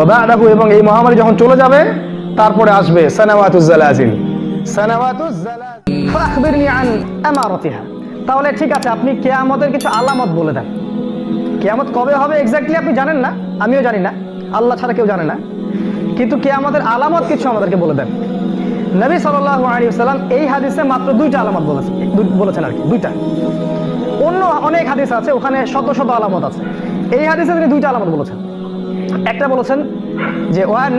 এবং এই মহামারী যখন চলে যাবে, তারপরে আসবে সানাওয়াতুজ জালাজিল। সানাওয়াতুজ জালাজিল। ফাখবিরনি আন আমারাতিহা। তাহলে ঠিক আছে, আপনি কিয়ামতের কিছু আলামত বলে দেন। কিয়ামত কবে হবে এক্স্যাক্টলি আপনি জানেন না, আমিও জানি না, আল্লাহ ছাড়া কেউ জানে না। কিন্তু কিয়ামতের আলামত কিছু আমাদেরকে বলে দেন। নবী আলাইহি সাল্লাম এই হাদিসে মাত্র দুইটা আলামত বলেছেন বলেছেন আর কি, দুইটা। অন্য অনেক হাদিস আছে, ওখানে শত শত আলামত আছে। এই হাদিসে তিনি দুইটা আলামত বলেছেন। একটা বলেছেন যে, ওয়ান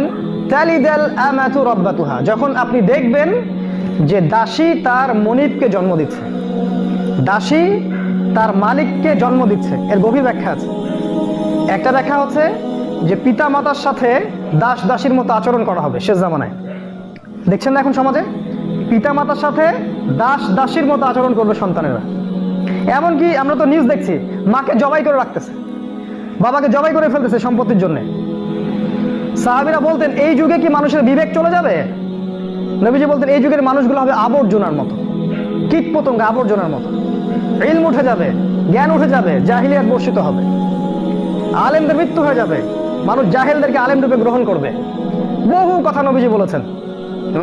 তালিদাল আমাতু রব্বাতুহা। যখন আপনি দেখবেন যে দাসী তার মনিবকে জন্ম দিচ্ছে, দাসী তার মালিককে জন্ম দিচ্ছে, এর গভীর ব্যাখ্যা আছে। একটা ব্যাখ্যা হচ্ছে যে পিতা মাতার সাথে দাস দাসীর মতো আচরণ করা হবে শেষ জামানায়। দেখছেন না এখন সমাজে? পিতা মাতার সাথে দাস দাসীর মতো আচরণ করবে সন্তানেরা। এমনকি আমরা তো নিউজ দেখছি, মাকে জবাই করে রাখতেছে। বাবাকে জবাই করে ফেলতেছে সম্পত্তির জন্য। সাহাবিরা বলতেন, এই যুগে কি মানুষের বিবেক চলে যাবে? নবীজি বলতেন, এই যুগের মানুষগুলো হবে আবর্জনার মতো, কীট পতঙ্গ আবর্জনার মতো। ইলম উঠে যাবে, জ্ঞান উঠে যাবে, জাহিলিয়াত বর্ষিত হবে। আলেমদের মৃত্যু হয়ে যাবে, মানুষ জাহেলদেরকে আলেম রূপে গ্রহণ করবে। বহু কথা নবীজি বলেছেন।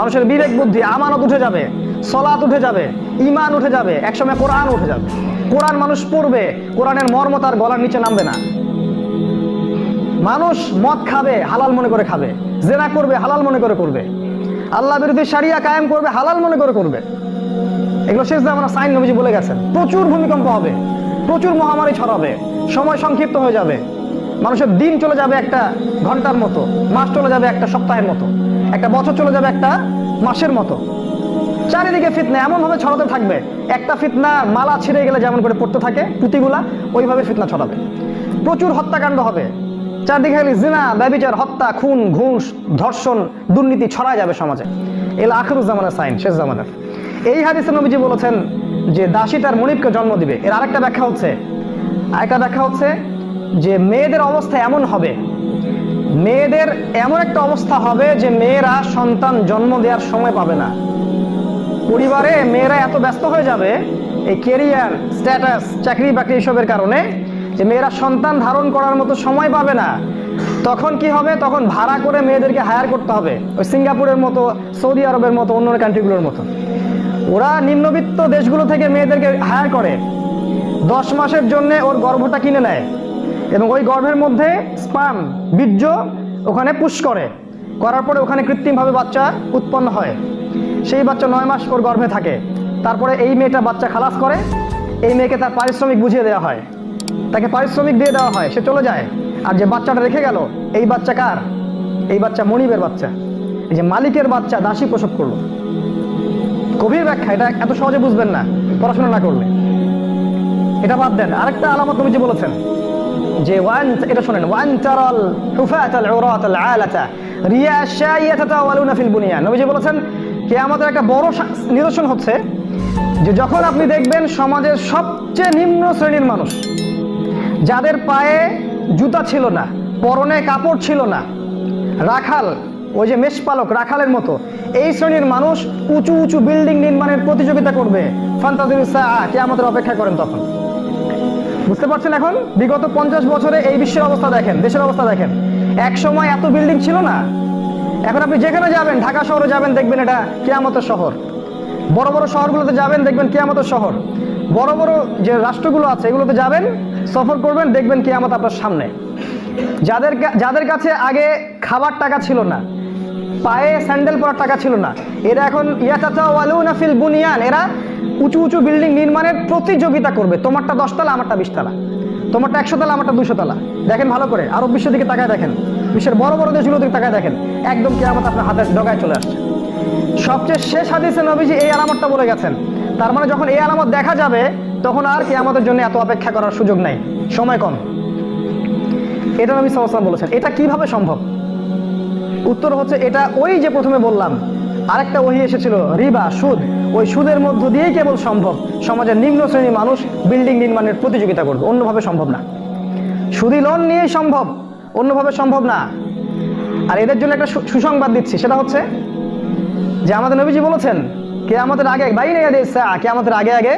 মানুষের বিবেক, বুদ্ধি, আমানত উঠে যাবে সলাত উঠে যাবে ইমান উঠে যাবে, একসময় কোরআন উঠে যাবে। কোরআন মানুষ পড়বে, কোরআনের মর্ম তার গলার নিচে নামবে না। মানুষ মদ খাবে, হালাল মনে করে খাবে। জেনা করবে, হালাল মনে করে করবে। আল্লাহ বিরোধী সারিয়া কায়েম করবে, হালাল মনে করে করবে। এগুলো শেষ আমরা সাইন নবীজি বলে গেছেন। প্রচুর ভূমিকম্প হবে, প্রচুর মহামারী ছড়াবে, সময় সংক্ষিপ্ত হয়ে যাবে। মানুষের দিন চলে যাবে একটা ঘণ্টার মতো, মাস চলে যাবে একটা সপ্তাহের মতো, একটা বছর চলে যাবে একটা মাসের মতো। চারিদিকে ফিতনা এমন ভাবে ছড়াতে থাকবে, একটা ফিতনা মালা ছিঁড়ে গেলে যেমন করে পড়তে থাকে পুঁতিগুলা, ওইভাবে ফিতনা ছড়াবে। প্রচুর হত্যাকাণ্ড হবে চারদিকে খালি জিনা, ব্যবিচার, হত্যা, খুন, ঘুষ, ধর্ষণ, দুর্নীতি ছড়ায় যাবে সমাজে। এল আখরুজ্জামানের সাইন, শেষ জামানের। এই হাদিসে নবীজি বলেছেন যে দাসী তার মনিবকে জন্ম দিবে। এর আরেকটা ব্যাখ্যা হচ্ছে, আরেকটা ব্যাখ্যা হচ্ছে যে মেয়েদের অবস্থা এমন হবে, মেয়েদের এমন একটা অবস্থা হবে যে মেয়েরা সন্তান জন্ম দেওয়ার সময় পাবে না। পরিবারে মেয়েরা এত ব্যস্ত হয়ে যাবে, এই কেরিয়ার স্ট্যাটাস চাকরি বাকরি এসবের কারণে যে মেয়েরা সন্তান ধারণ করার মতো সময় পাবে না। তখন কি হবে? তখন ভাড়া করে মেয়েদেরকে হায়ার করতে হবে। ওই সিঙ্গাপুরের মতো, সৌদি আরবের মতো, অন্য কান্ট্রিগুলোর মতো। ওরা নিম্নবিত্ত দেশগুলো থেকে মেয়েদেরকে হায়ার করে। দশ মাসের জন্য ওর গর্ভটা কিনে নেয় এবং ওই গর্ভের মধ্যে স্পাম বীর্য ওখানে পুশ করে। করার পরে ওখানে কৃত্রিমভাবে বাচ্চা উৎপন্ন হয়। সেই বাচ্চা নয় মাস ওর গর্ভে থাকে। তারপরে এই মেয়েটা বাচ্চা খালাস করে। এই মেয়েকে তার পারিশ্রমিক বুঝিয়ে দেওয়া হয়। তাকে পারিশ্রমিক দিয়ে দেওয়া হয়, সে চলে যায়। আর যে বাচ্চাটা রেখে গেল, এই বাচ্চা কার? এই বাচ্চা মনিবের বাচ্চা। এই যে মালিকের বাচ্চা দাসী প্রসব করল। গভীর ব্যাখ্যা, এটা এত সহজে বুঝবেন না, পড়াশোনা না করলে। এটা বাদ দেন, আরেকটা আলামত নবীজি বলেছেন, যে ওয়ান, এটা শোনেন, ওয়ান তারাল হুফাত আল উরাত আল আলাতা রিয়া শাইয়াতা তাওয়ালুনা ফিল বুনিয়ান নবীজি বলেছেন, কিয়ামতের একটা বড় নিদর্শন হচ্ছে যে যখন আপনি দেখবেন সমাজের সবচেয়ে নিম্ন শ্রেণির মানুষ যাদের পায়ে জুতা ছিল না, পরনে কাপড় ছিল না। রাখাল, ওই যে মেষপালক রাখালের মতো, এই শ্রেণির মানুষ উঁচু উঁচু বিল্ডিং নির্মাণের প্রতিযোগিতা করবে। ফান্তাজির কে আমাদের অপেক্ষা করেন তখন। বুঝতে পারছেন এখন? বিগত পঞ্চাশ বছরে এই বিশ্বের অবস্থা দেখেন, দেশের অবস্থা দেখেন। এক সময় এত বিল্ডিং ছিল না। এখন আপনি যেখানে যাবেন, ঢাকা শহরে যাবেন, দেখবেন এটা কেয়ামতের শহর। বড় বড় শহরগুলোতে যাবেন, দেখবেন কেয়ামতের শহর। বড় বড় যে রাষ্ট্রগুলো আছে, এগুলোতে যাবেন, সফর করবেন, দেখবেন কেয়ামত আপনার সামনে। যাদের যাদের কাছে আগে খাবার টাকা ছিল না, পায়ে স্যান্ডেল পরার টাকা ছিল না, এরা এখন ইয়াতাতা ওয়ালুনা ফিল বুনিয়ান, এরা উঁচু উঁচু বিল্ডিং নির্মাণের প্রতিযোগিতা করবে। তোমারটা দশতলা আমারটা বিশতলা তোমারটা একশো তলা, আমারটা দুশো তলা। দেখেন ভালো করে, আরব বিশ্বের দিকে তাকায় দেখেন। বিশ্বের বড় বড় দেশগুলোর দিকে তাকায় দেখেন। একদম কেয়ামত আপনার হাতের ডগায় চলে আসছে। সবচেয়ে শেষ হাদিসে নবীজি এই আলামতটা বলে গেছেন। তার মানে যখন এই আলামত দেখা যাবে, তখন আর কি আমাদের জন্য এত অপেক্ষা করার সুযোগ নাই। সময় কম। এটা নবী সাল্লাম বলেছেন। এটা কীভাবে সম্ভব? উত্তর হচ্ছে, এটা ওই যে প্রথমে বললাম, আরেকটা ওহি এসেছিল, রিবা, সুদ। ওই সুদের মধ্য দিয়েই কেবল সম্ভব সমাজের নিম্ন শ্রেণির মানুষ বিল্ডিং নির্মাণের প্রতিযোগিতা করবে। অন্যভাবে সম্ভব না। সুদি লোন নিয়েই সম্ভব, অন্যভাবে সম্ভব না। আর এদের জন্য একটা সুসংবাদ দিচ্ছি। সেটা হচ্ছে যে আমাদের নবীজি বলেছেন কে আগে বাইরে কে আমাদের আগে আগে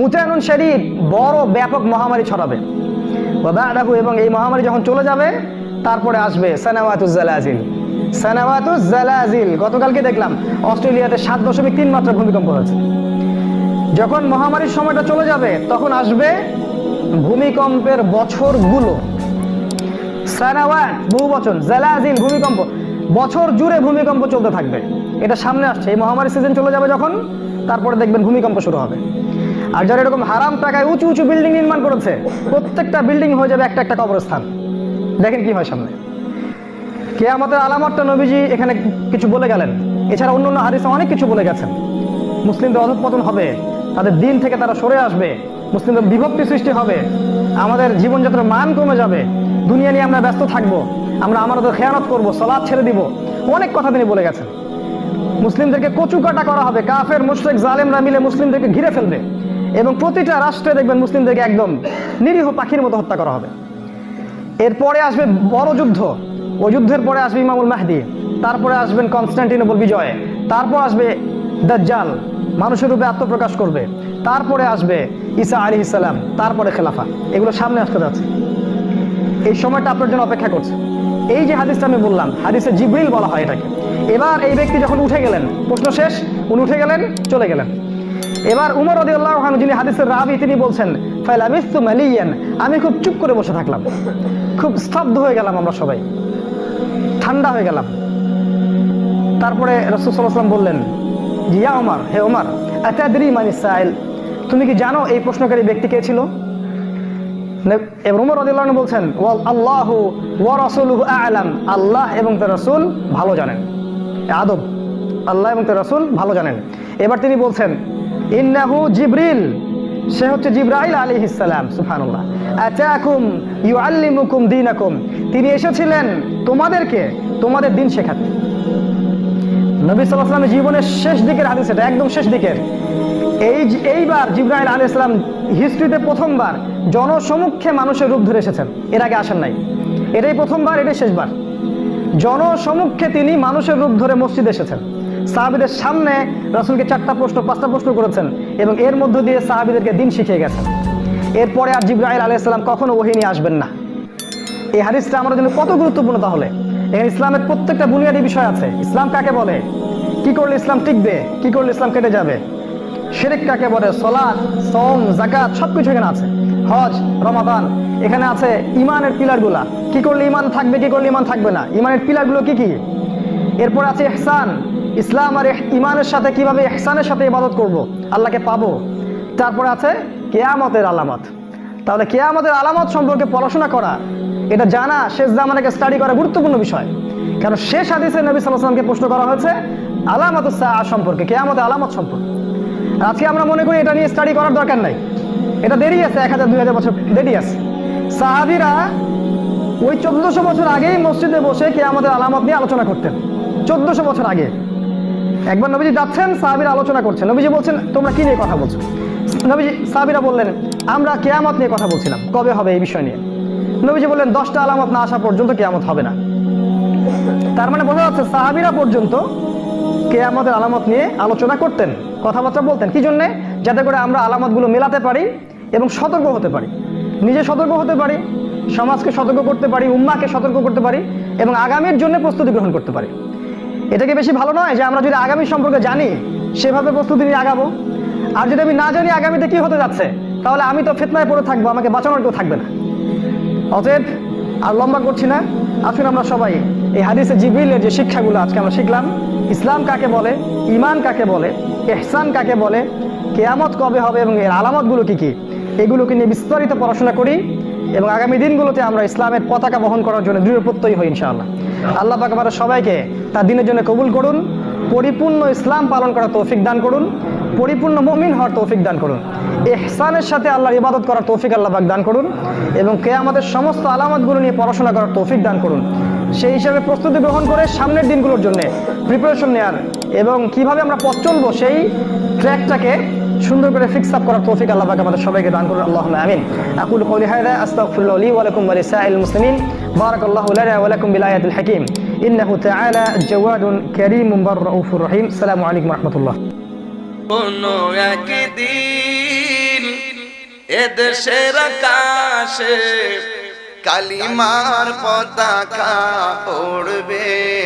মুতায়নুন শরীফ বড় ব্যাপক মহামারী ছড়াবে। এবং এই মহামারী যখন চলে যাবে, তারপরে আসবে সানাওয়াতুজ জালাজিল। সানাওয়াতুজ জালাজিল, গতকালকে দেখলাম, অস্ট্রেলিয়াতে সাত দশমিক তিন মাত্রা ভূমিকম্প হয়েছে। যখন মহামারীর সময়টা চলে যাবে, তখন আসবে ভূমিকম্পের বছরগুলো। সানাওয়াত, বহু বচন জালাজিল ভূমিকম্প, বছর জুড়ে ভূমিকম্প চলতে থাকবে। এটা সামনে আসছে, এই মহামারী সিজন চলে যাবে যখন, তারপরে দেখবেন ভূমিকম্প শুরু হবে। আর যারা এরকম হারাম টাকায় উঁচু উঁচু বিল্ডিং নির্মাণ করেছে, প্রত্যেকটা বিল্ডিং হয়ে যাবে একটা একটা কবরস্থান। দেখেন কি হয় সামনে। কেয়ামতের আলামতটা নবীজি এখানে কিছু বলে গেলেন। এছাড়া অন্য অন্য হাদিসে অনেক কিছু বলে গেছেন। মুসলিমদের অধঃপতন হবে, তাদের দিন থেকে তারা সরে আসবে, মুসলিমদের বিভক্তি সৃষ্টি হবে, আমাদের জীবনযাত্রার মান কমে যাবে, দুনিয়া নিয়ে আমরা ব্যস্ত থাকব, আমরা আমাদের খেয়ানত করব সলাদ ছেড়ে দিব। অনেক কথা তিনি বলে গেছেন। মুসলিমদেরকে কচু কাটা করা হবে। কাফের, মুশরিক, জালেমরা মিলে মুসলিমদেরকে ঘিরে ফেলবে এবং প্রতিটা রাষ্ট্রে দেখবেন মুসলিমদেরকে একদম নিরীহ পাখির মতো হত্যা করা হবে। এরপরে আসবে বড় যুদ্ধ। ওই যুদ্ধের পরে আসবে ইমামুল মাহদি, তারপরে আসবেন কনস্ট্যান্টিনোপল বিজয়, তারপর আসবে দাজ্জাল, মানুষের রূপে আত্মপ্রকাশ করবে, তারপরে আসবে ঈসা আলী ইসালাম তারপরে খেলাফা। এগুলো সামনে আসতে যাচ্ছে। এই সময়টা আপনার জন্য অপেক্ষা করছে। এই যে হাদিসটা আমি বললাম, হাদিসে জিব্রিল বলা হয় এটাকে। এবার এই ব্যক্তি যখন উঠে গেলেন, প্রশ্ন শেষ, উনি উঠে গেলেন, চলে গেলেন। এবার উমর রদি আল্লাহ যিনি হাদিসের রাবি, তিনি বলছেন আমি খুব চুপ করে বসে থাকলাম। খুব স্তব্ধ হয়ে গেলাম আমরা সবাই। ঠান্ডা হয়ে গেলাম। তারপরে রসুলাম বললেন, জি ইয়া ওমর হে ওমর আতাদরি মানে সাইল? তুমি কি জানো এই প্রশ্নকারী ব্যক্তি কে ছিল? এবং বলছেন, ওয়াল আল্লাহ ওয়া আল্লাহ এবং তার রাসূল ভালো জানেন। আদব। আল্লাহ এবং তার রাসূল ভালো জানেন। এবার তিনি বলছেন, ইন্নাহু জিবরিল। সে হচ্ছে জিব্রাইল আলাইহিস সালাম, সুবহানাল্লাহ। আতাকুম ইউআল্লিমুকুম দীনাকুম। তিনি এসেছিলেন তোমাদেরকে, তোমাদের দিন শেখাতে। নবী সাল্লাহ জীবনের শেষ দিকের হাদিস এটা, একদম শেষ দিকের। এই এইবার জিব্রাহিল আলী ইসলাম হিস্ট্রিতে প্রথমবার জনসমক্ষে মানুষের রূপ ধরে এসেছেন। এর আগে আসেন নাই। এটাই প্রথমবার, এটাই শেষবার। জনসমক্ষে তিনি মানুষের রূপ ধরে মসজিদে এসেছেন। সাহাবিদের সামনে রাসুলকে চারটা প্রশ্ন, পাঁচটা প্রশ্ন করেছেন এবং এর মধ্য দিয়ে সাহাবিদেরকে দিন শিখিয়ে গেছেন। এরপরে আর জিব্রাহিল আলী ইসলাম কখনো ওহিনী আসবেন না। এই হাদিসটা আমার জন্য কত গুরুত্বপূর্ণ তাহলে? এখানে ইসলামের প্রত্যেকটা বুনিয়াদী বিষয় আছে। ইসলাম কাকে বলে? কি করলে ইসলাম টিকবে? কি করলে ইসলাম কেটে যাবে? শিরিক কাকে বলে? সলাদ সম জাকাত সবকিছু এখানে আছে। হজ, রমাদান, এখানে আছে ইমানের পিলারগুলা। কি করলে ইমান থাকবে, কি করলে ইমান থাকবে না? ইমানের পিলারগুলো কি কি? এরপর আছে এহসান ইসলাম আর ইমানের সাথে কীভাবে ইহসানের সাথে ইবাদত করব? আল্লাহকে পাবো। তারপরে আছে কেয়ামতের আলামত। তাহলে কেয়ামতের আলামত সম্পর্কে পড়াশোনা করা, এটা জানা শেষ জামানাকে স্টাডি করা গুরুত্বপূর্ণ বিষয়। কারণ শেষ হাদিসে নবী সাল্লাহ সাল্লামকে প্রশ্ন করা হয়েছে আলামত সম্পর্কে, কেয়ামতের আলামত সম্পর্কে। আজকে আমরা মনে করি এটা নিয়ে স্টাডি করার দরকার নাই। এটা দেরি আছে, এক হাজার, দুই হাজার বছর দেরি আছে। সাহাবিরা ওই চোদ্দশো বছর আগেই মসজিদে বসে কে আমাদের আলামত নিয়ে আলোচনা করতেন। চোদ্দশো বছর আগে। একবার নবীজি যাচ্ছেন, সাহাবিরা আলোচনা করছেন। নবীজি বলছেন, তোমরা কি নিয়ে কথা বলছো? নবীজি, সাহাবিরা বললেন, আমরা কেয়ামত নিয়ে কথা বলছিলাম। কবে হবে এই বিষয় নিয়ে? নবীজি বললেন, দশটা আলামত না আসা পর্যন্ত কেয়ামত হবে না। তার মানে বোঝা যাচ্ছে, সাহাবিরা পর্যন্ত কেয়ামতের আলামত নিয়ে আলোচনা করতেন, কথাবার্তা বলতেন। কি জন্যে? যাতে করে আমরা আলামতগুলো মেলাতে পারি এবং সতর্ক হতে পারি। নিজে সতর্ক হতে পারি, সমাজকে সতর্ক করতে পারি উম্মাকে সতর্ক করতে পারি এবং আগামীর জন্য প্রস্তুতি গ্রহণ করতে পারি। এটাকে বেশি ভালো নয় যে আমরা যদি আগামী সম্পর্কে জানি, সেভাবে প্রস্তুতি নিয়ে আগাবো? আর যদি আমি না জানি আগামীতে কি হতে যাচ্ছে, তাহলে আমি তো ফেতনায় পড়ে থাকব, আমাকে বাঁচানোর কেউ থাকবে না। অতএব আর লম্বা করছি না। আসুন আমরা সবাই এই হাদিসে জিবরিলের যে শিক্ষাগুলো আজকে আমরা শিখলাম, ইসলাম কাকে বলে ইমান কাকে বলে এহসান কাকে বলে, কেয়ামত কবে হবে এবং এর আলামতগুলো কি কি এগুলোকে নিয়ে বিস্তারিত পড়াশোনা করি এবং আগামী দিনগুলোতে আমরা ইসলামের পতাকা বহন করার জন্য দৃঢ় প্রত্যয়ী হই ইনশাআল্লাহ। আল্লাহ পাক আমাদের সবাইকে তার দিনের জন্য কবুল করুন, পরিপূর্ণ ইসলাম পালন করার তৌফিক দান করুন, পরিপূর্ণ মমিন হওয়ার তৌফিক দান করুন। এহসানের সাথে আল্লাহর ইবাদত করার তৌফিক আল্লাহ পাক দান করুন এবং কে আমাদের সমস্ত আলামতগুলো নিয়ে পড়াশোনা করার তৌফিক দান করুন। সেই হিসাবে প্রস্তুতি গ্রহণ করে সামনের দিনগুলোর জন্য প্রিপারেশন নেওয়ার এবং কীভাবে আমরা পথ চলবো সেই ট্র্যাকটাকে সুন্দর করে ফিক্স আপ করার তৌফিক আল্লাহ পাক আমাদের সবাইকে দান করুন। আল্লাহ আমিন। আকুল কওলি হাদা আস্তাগফিরুল্লাহ লি ওয়া লাকুম ওয়া লিসাইল মুসলিমিন। বারাকাল্লাহু লানা ওয়া লাকুম বিল আয়াতিল হাকীম। ইন্নাহু তাআলা জাওয়াদুন কারীমুন বার রাউফুর রহিম। আসসালামু আলাইকুম ওয়া রাহমাতুল্লাহ। কোনো একদিন এদেশের আকাশে কালিমার পতাকা উড়বে।